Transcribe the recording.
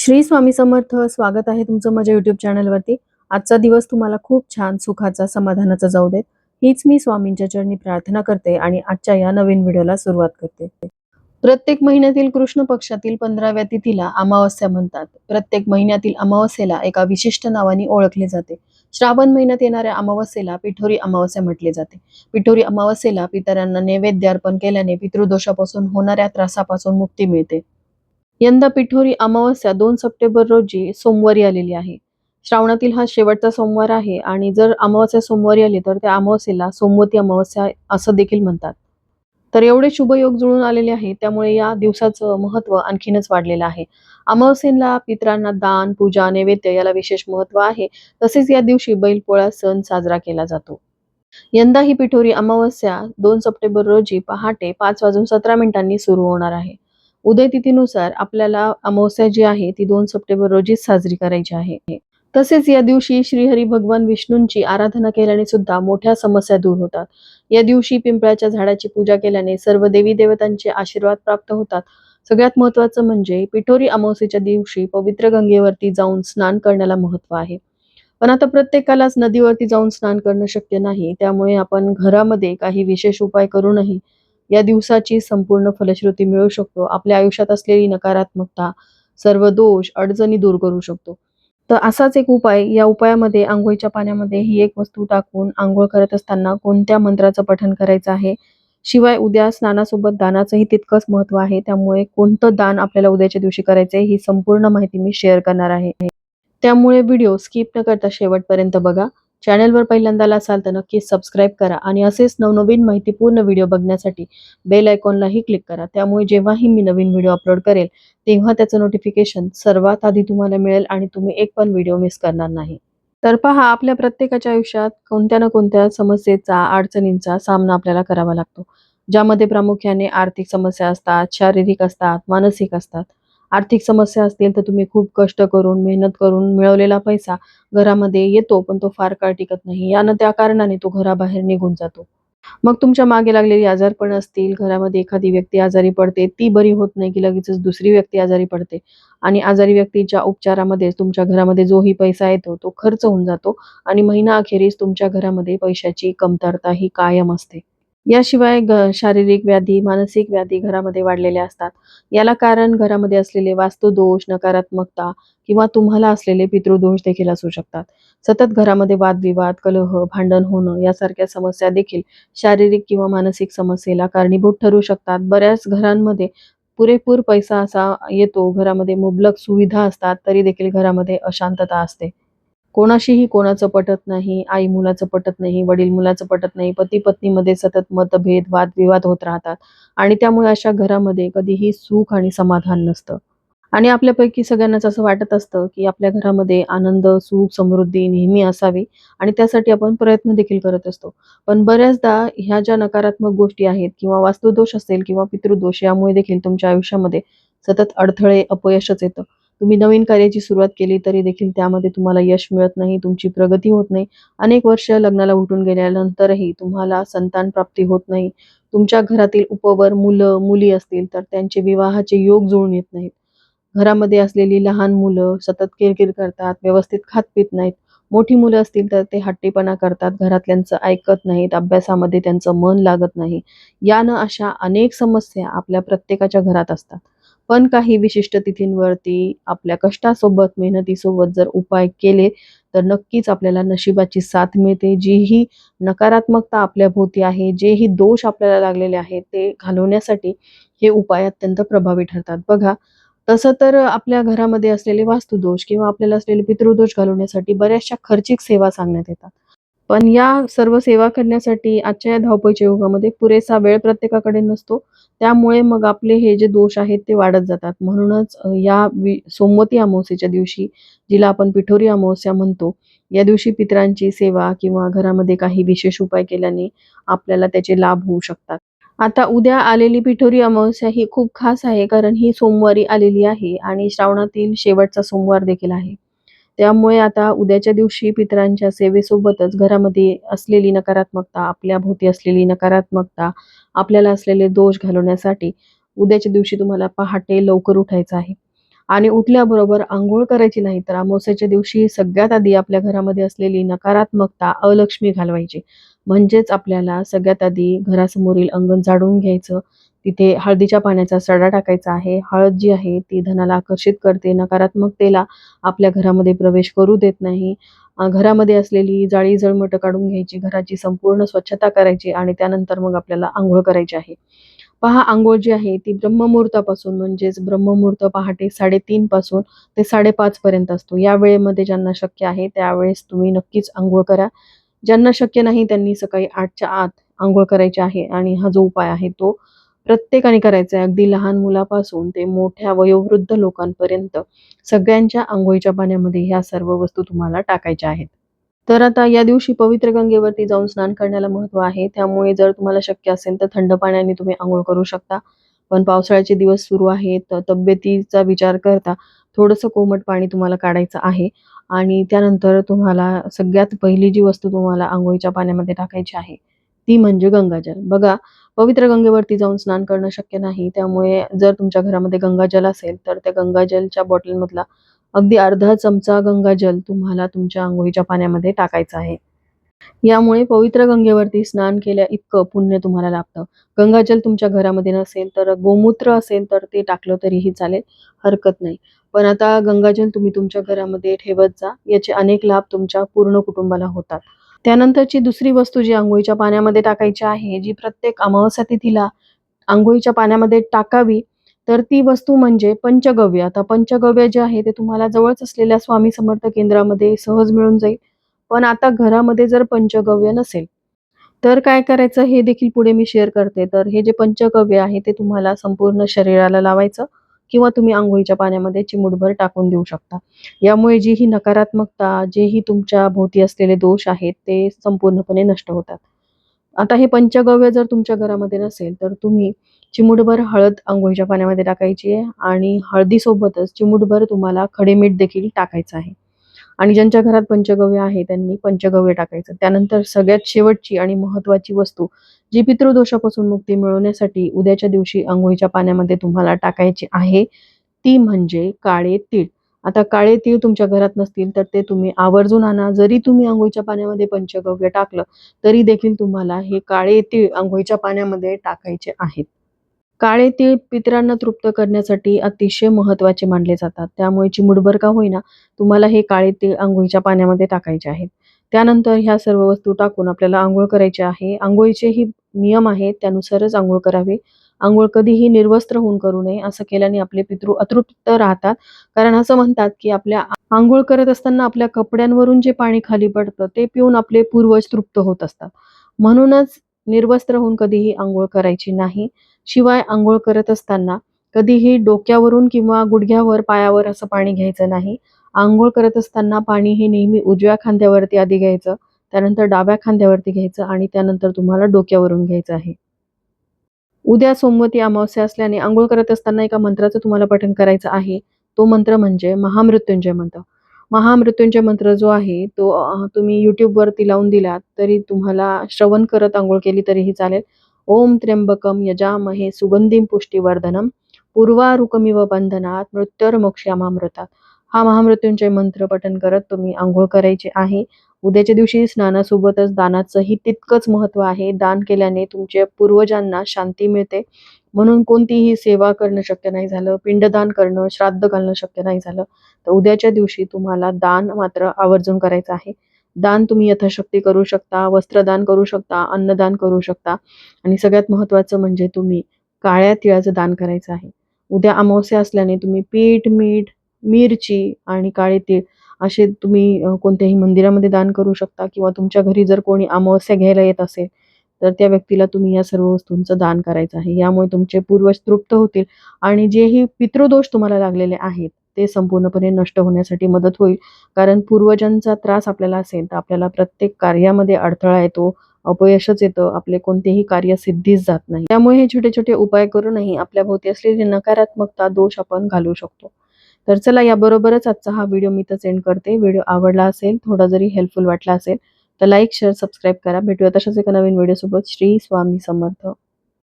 श्री स्वामी समर्थ स्वागत आहे तुमचं माझ्या युट्यूब चॅनलवरती आजचा दिवस तुम्हाला खूप छान सुखाचा समाधानाचा जाऊ देत. हीच मी स्वामींच्या चरणी प्रार्थना करते आणि आजच्या या नवीन व्हिडिओला सुरुवात करते. प्रत्येक महिन्यातील कृष्ण पक्षातील पंधराव्या तिथीला अमावस्या म्हणतात. प्रत्येक महिन्यातील अमावस्येला एका विशिष्ट नावाने ओळखले जाते. श्रावण महिन्यात येणाऱ्या अमावस्येला पिठोरी अमावस्या म्हटले जाते. पिठोरी अमावस्येला पितरांना नैवेद्य अर्पण केल्याने पितृदोषापासून होणाऱ्या त्रासापासून मुक्ती मिळते. यंदा पिठोरी अमावस्या दोन सप्टेंबर रोजी सोमवारी आलेली आहे. श्रावणातील हा शेवटचा सोमवार आहे आणि जर अमावस्या सोमवारी आली तर त्या अमावस्येला सोमवती अमावस्या असं देखील म्हणतात. तर एवढे शुभयोग जुळून आलेले आहे त्यामुळे या दिवसाचं महत्त्व आणखीनच वाढलेलं आहे. अमावस्येला पितरांना दान पूजा नैवेद्य याला विशेष महत्त्व आहे. तसेच या दिवशी बैलपोळा सण साजरा केला जातो. यंदा ही पिठोरी अमावस्या दोन सप्टेंबर रोजी पहाटे पाच वाजून सतरा मिनिटांनी सुरू होणार आहे. उदयतिथीनुसार आपल्याला अमावस्या जी आहे ती दोन सप्टेंबर रोजीच साजरी करायची आहे. तसेच या दिवशी श्रीहरी भगवान विष्णूंची आराधना केल्याने सुद्धा मोठ्या समस्या दूर होतात. या दिवशी पिंपळाच्या झाडाची पूजा केल्याने सर्व देवी देवतांचे आशीर्वाद प्राप्त होतात. सगळ्यात महत्वाचं म्हणजे पिठोरी अमावस्येच्या दिवशी पवित्र गंगेवरती जाऊन स्नान करण्याला महत्त्व आहे. पण आता प्रत्येकालाच नदीवरती जाऊन स्नान करणं शक्य नाही त्यामुळे आपण घरामध्ये काही विशेष उपाय करूनही या दिवसाची संपूर्ण फलश्रुती मिळू शकतो. आपल्या आयुष्यात असलेली नकारात्मकता सर्व दोष अडचणी दूर करू शकतो. तर असाच एक उपाय या उपायामध्ये आंघोळीच्या पाण्यामध्ये ही एक वस्तू टाकून आंघोळ करत असताना कोणत्या मंत्राचं पठण करायचं आहे? शिवाय उद्या स्नानासोबत दानाचंही तितकंच महत्त्व आहे. त्यामुळे कोणतं दान आपल्याला उद्याच्या दिवशी करायचं आहे ही संपूर्ण माहिती मी शेअर करणार आहे. त्यामुळे व्हिडिओ स्किप न करता शेवटपर्यंत बघा. चॅनलवर पहिल्यांदाला असाल तर नक्की सबस्क्राईब करा आणि असेच नवनवीन माहितीपूर्ण व्हिडिओ बघण्यासाठी बेल आयकॉनलाही क्लिक करा. त्यामुळे जेव्हाही मी नवीन व्हिडिओ अपलोड करेल तेव्हा त्याचं नोटिफिकेशन सर्वात आधी तुम्हाला मिळेल आणि तुम्ही एक पण व्हिडिओ मिस करणार नाही. तर पहा आपल्या प्रत्येकाच्या आयुष्यात कोणत्या ना कोणत्या समस्येचा अडचणींचा सामना आपल्याला करावा लागतो. ज्यामध्ये प्रामुख्याने आर्थिक समस्या असतात शारीरिक असतात मानसिक असतात. आर्थिक समस्या असतील तर तुम्ही खूप कष्ट करून मेहनत करून मिळवलेला पैसा घरामध्ये येतो पण तो फार काळ टिकत नाही. यानं त्या कारणाने तो घराबाहेर निघून जातो. मग तुमच्या मागे लागलेली आजारपण असतील. घरामध्ये एखादी व्यक्ती आजारी पडते ती बरी होत नाही की लगेचच दुसरी व्यक्ती आजारी पडते. आणि आजारी व्यक्तीच्या उपचारामध्ये तुमच्या घरामध्ये जोही पैसा येतो तो खर्च होऊन जातो आणि महिना अखेरीस तुमच्या घरामध्ये पैशाची कमतरता ही कायम असते. याशिवाय ग शारीरिक व्याधी मानसिक व्याधी घरामध्ये वाढलेल्या असतात. याला कारण घरामध्ये असलेले वास्तुदोष नकारात्मकता किंवा तुम्हाला असलेले पितृदोष देखील असू शकतात. सतत घरामध्ये वादविवाद कलह भांडण होणं यासारख्या समस्या देखील शारीरिक किंवा मानसिक समस्येला कारणीभूत ठरू शकतात. बऱ्याच घरांमध्ये पुरेपूर पैसा असा येतो घरामध्ये मुबलक सुविधा असतात तरी देखील घरामध्ये अशांतता असते. कोणाशीही कोणाचं पटत नाही आई मुलाचं पटत नाही वडील मुलाचं पटत नाही पती पत्नीमध्ये सतत मतभेद वादविवाद होत राहतात. आणि त्यामुळे अशा घरामध्ये कधीही सुख आणि समाधान नसतं. आणि आपल्यापैकी सगळ्यांनाच असं वाटत असतं की आपल्या घरामध्ये आनंद सुख समृद्धी नेहमी असावी आणि त्यासाठी आपण प्रयत्न देखील करत असतो. पण बऱ्याचदा ह्या ज्या नकारात्मक गोष्टी आहेत किंवा वास्तुदोष असेल किंवा पितृदोष यामुळे देखील तुमच्या आयुष्यामध्ये सतत अडथळे अपयशच येतं. तुम्ही नवीन कार्याची सुरुवात केली तरी देखील त्यामध्ये तुम्हाला यश मिळत नाही तुमची प्रगती होत नाही. अनेक वर्ष लग्नाला उठून गेल्यानंतरही तुम्हाला संतान प्राप्ती होत नाही. तुमच्या घरातील उपवर मुलं मुली असतील तर त्यांचे विवाहाचे योग जुळून येत नाहीत. घरामध्ये असलेली लहान मुलं सतत किरकिर करतात व्यवस्थित खात पित नाहीत. मोठी मुलं असतील तर ते हट्टीपणा करतात घरातल्यांचं ऐकत नाहीत अभ्यासामध्ये त्यांचं मन लागत नाही. यानं अशा अनेक समस्या आपल्या प्रत्येकाच्या घरात असतात. पण काही विशिष्ट तिथींवरती आपल्या कष्टासोबत मेहनतीसोबत जर उपाय केले तर नक्कीच आपल्याला नशिबाची साथ मिळते. जीही नकारात्मकता आपल्या भोवती आहे जेही दोष आपल्याला लागलेले आहेत ते घालवण्यासाठी हे उपाय अत्यंत प्रभावी ठरतात. बघा तसं तर आपल्या घरामध्ये असलेले वास्तुदोष किंवा आपल्याला असलेले पितृदोष घालवण्यासाठी बऱ्याचशा खर्चिक सेवा सांगण्यात येतात. पण या सर्व सेवा करण्यासाठी आजच्या या धावपळीच्या युगामध्ये पुरेसा वेळ प्रत्येकाकडे नसतो. त्यामुळे मग आपले हे जे दोष आहेत ते वाढत जातात. म्हणूनच या वि सोमवती अमावस्येच्या दिवशी जिला आपण पिठोरी अमावस्या म्हणतो या दिवशी पितरांची सेवा किंवा घरामध्ये काही विशेष उपाय केल्याने आपल्याला त्याचे लाभ होऊ शकतात. आता उद्या आलेली पिठोरी अमावस्या ही खूप खास आहे कारण ही सोमवारी आलेली आहे आणि श्रावणातील शेवटचा सोमवार देखील आहे. त्यामुळे आता उद्याच्या दिवशी पितरांच्या सेवेसोबतच घरामध्ये असलेली नकारात्मकता आपल्या भोवती असलेली नकारात्मकता आपल्याला असलेले दोष घालवण्यासाठी उद्याच्या दिवशी तुम्हाला पहाटे लवकर उठायचं आहे. आणि उठल्याबरोबर आंघोळ करायची नाही तर अमावस्याच्या दिवशी सगळ्यात आधी आपल्या घरामध्ये असलेली नकारात्मकता अलक्ष्मी घालवायची. म्हणजेच आपल्याला सगळ्यात आधी घरासमोरील अंगण झाडून घ्यायचं तिथे हळदीच्या पाण्याचा सडा टाकायचा आहे. हळद जी आहे ती धनाला आकर्षित करते. नकारात्मकतेला आपल्या घरामध्ये प्रवेश करू देत नाही. घरामध्ये असलेली जाळी जळमट काढून घ्यायची घराची संपूर्ण स्वच्छता करायची आणि त्यानंतर मग आपल्याला आंघोळ करायची आहे. पहा आंघोळ जी आहे ती ब्रह्ममुहूर्तापासून म्हणजेच ब्रह्ममुहूर्त पहाटे साडेतीन पासून ते साडेपाच पर्यंत असतो. या वेळेमध्ये ज्यांना शक्य आहे त्यावेळेस तुम्ही नक्कीच आंघोळ करा. ज्यांना शक्य नाही त्यांनी सकाळी आठच्या आत आंघोळ करायची आहे आणि हा जो उपाय आहे तो प्रत्येकाने करायचं आहे. अगदी लहान मुलापासून ते मोठ्या वयोवृद्ध लोकांपर्यंत सगळ्यांच्या आंघोळीच्या पाण्यामध्ये ह्या सर्व वस्तू तुम्हाला टाकायच्या आहेत. तर आता या दिवशी पवित्र गंगेवरती जाऊन स्नान करण्याला महत्त्व आहे. त्यामुळे जर तुम्हाला शक्य असेल तर थंड पाण्याने तुम्ही आंघोळ करू शकता. पण पावसाळ्याचे दिवस सुरू आहेत तब्येतीचा विचार करता थोडंसं कोमट पाणी तुम्हाला काढायचं आहे. आणि त्यानंतर तुम्हाला सगळ्यात पहिली जी वस्तू तुम्हाला आंघोळीच्या पाण्यामध्ये टाकायची आहे ती म्हणजे गंगाजल. बघा पवित्र गंगेवरती जाऊन स्नान करणं शक्य नाही त्यामुळे जर तुमच्या घरामध्ये गंगाजल असेल तर त्या गंगाजलच्या बॉटलमधला अगदी अर्धा चमचा गंगाजल तुम्हाला तुमच्या आंघोळीच्या पाण्यामध्ये टाकायचं आहे. यामुळे पवित्र गंगेवरती स्नान केल्या इतकं पुण्य तुम्हाला लाभतं. गंगाजल तुमच्या घरामध्ये नसेल तर गोमूत्र असेल तर ते टाकलं तरीही चालेल हरकत नाही. पण आता गंगाजल तुम्ही तुमच्या घरामध्ये ठेवत जा याचे अनेक लाभ तुमच्या पूर्ण कुटुंबाला होतात. त्यानंतरची दुसरी वस्तू जी आंघोळीच्या पाण्यामध्ये टाकायची आहे जी प्रत्येक अमावस्या तिथीला आंघोळीच्या पाण्यामध्ये टाकावी तर ती वस्तू म्हणजे पंचगव्य. आता पंचगव्य जे आहे ते तुम्हाला जवळच असलेल्या स्वामी समर्थ केंद्रामध्ये सहज मिळून जाईल. पण आता घरामध्ये जर पंचगव्य नसेल तर काय करायचं? हे देखील पुढे मी शेअर करते. तर हे जे पंचगव्य आहे ते तुम्हाला संपूर्ण शरीराला लावायचं. किंवा तुम्ही आंघोळीच्या पाण्यामध्ये चिमूटभर टाकून देऊ शकता. यामुळे जी ही नकारात्मकता जेही तुमच्या भोवती असलेले दोष आहेत ते संपूर्णपणे नष्ट होतात. आता हे पंचगव्य जर तुमच्या घरामध्ये नसेल तर तुम्ही चिमूटभर हळद आंघोळीच्या पाण्यामध्ये टाकायची आहे आणि हळदीसोबतच चिमूटभर तुम्हाला खडे मीठ देखील टाकायचं आहे. आणि ज्यांच्या घरात पंचगव्य आहे त्यांनी पंचगव्य टाकायचं. त्यानंतर सगळ्यात शेवटची आणि महत्त्वाची वस्तू जी पितृदोषापासून मुक्ती मिळवण्यासाठी उद्याच्या दिवशी आंघोळीच्या पाण्यामध्ये तुम्हाला टाकायची आहे ती म्हणजे काळे तीळ. आता काळे तीळ तुमच्या घरात नसतील तर ते तुम्ही आवर्जून आणा. जरी तुम्ही आंघोळीच्या पाण्यामध्ये पंचगव्य टाकलं तरी देखील तुम्हाला हे काळे तीळ आंघोळीच्या पाण्यामध्ये टाकायचे आहेत. काळे तीळ पितरांना तृप्त करण्यासाठी अतिशय महत्त्वाचे मानले जातात. त्यामुळे चिमुडभर का होईना तुम्हाला हे काळे तीळ आंघोळीच्या पाण्यामध्ये टाकायचे आहेत. त्यानंतर ह्या सर्व वस्तू टाकून आपल्याला आंघोळ करायची आहे. आंघोळीचेही नियम आहेत त्यानुसारच आंघोळ करावी. आंघोळ कधीही निर्वस्त्र होऊन करू नये असं केल्याने आपले पितृ अतृप्त राहतात. कारण असं म्हणतात की आपल्या आंघोळ करत असताना आपल्या कपड्यांवरून जे पाणी खाली पडतं ते पिऊन आपले पूर्वज तृप्त होत असतात. म्हणूनच निर्वस्त्र होऊन कधीही आंघोळ करायची नाही. शिवाय आंघोळ करत असताना कधीही डोक्यावरून किंवा गुडघ्यावर पायावर असं पाणी घ्यायचं नाही. आंघोळ करत असताना पाणी हे नेहमी उजव्या खांद्यावरती आधी घ्यायचं त्यानंतर डाव्या खांद्यावरती घ्यायचं आणि त्यानंतर तुम्हाला डोक्यावरून घ्यायचं आहे. उद्या सोमवती अमावस्या असल्याने आंघोळ करत असताना एका मंत्राचं तुम्हाला पठण करायचं आहे. तो मंत्र म्हणजे महामृत्युंजय मंत्र. महामृत्युंजय मंत्र जो आहे तो तुम्ही युट्यूबवरती लावून दिलात तरी तुम्हाला श्रवण करत आंघोळ केली तरीही चालेल. ओम त्र्यंबकम यजामहे सुगंधिम पुष्टिवर्धनम पूर्वारुकमिव बंधनात मृत्युर्मोक्ष्यामामृतात. हा महामृत्युंजय मंत्र पठण करत तुम्ही आंघोळ करायचे आहे. उद्याच्या दिवशी स्नानासोबतच दानाचंही तितकंच महत्त्व आहे. दान केल्याने तुमच्या पूर्वजांना शांती मिळते. म्हणून कोणतीही सेवा करणं शक्य नाही झालं. पिंडदान करणं श्राद्ध घालणं शक्य नाही झालं. तर उद्याच्या दिवशी तुम्हाला दान मात्र आवर्जून करायचं आहे. दान तुम्ही यथाशक्ती करू शकता वस्त्रदान करू शकता अन्नदान करू शकता. आणि सगळ्यात महत्त्वाचं म्हणजे तुम्ही काळ्या तिळाचं दान करायचं आहे. उद्या अमावस्या असल्याने तुम्ही पीठ मीठ मिरची आणि काळे तीळ असे तुम्ही कोणत्याही मंदिरामध्ये दान करू शकता किंवा तुमच्या घरी जर कोणी अमावस्या घ्यायला येत असेल तर त्या व्यक्तीला तुम्ही या सर्व वस्तूंचं दान करायचं आहे. यामुळे तुमचे पूर्वज तृप्त होतील आणि जेही पितृदोष तुम्हाला लागलेले आहेत ते संपूर्णपणे नष्ट होण्यासाठी मदत होईल. कारण पूर्वजांचा त्रास आपल्याला असेल तर आपल्याला प्रत्येक कार्यामध्ये अडथळा येतो अपयशच येतं आपले कोणतेही कार्य सिद्धीच जात नाही. त्यामुळे हे छोटे छोटे उपाय करूनही आपल्या भोवती असलेली नकारात्मकता दोष आपण घालवू शकतो. तर चला याबरोबरच आजचा हा व्हिडिओ मी तर सेंड करते. व्हिडिओ आवडला असेल थोडा जरी हेल्पफुल वाटला असेल तर लाईक शेअर सबस्क्राईब करा. भेटूया तशाच एका नवीन व्हिडिओसोबत श्री स्वामी समर्थ.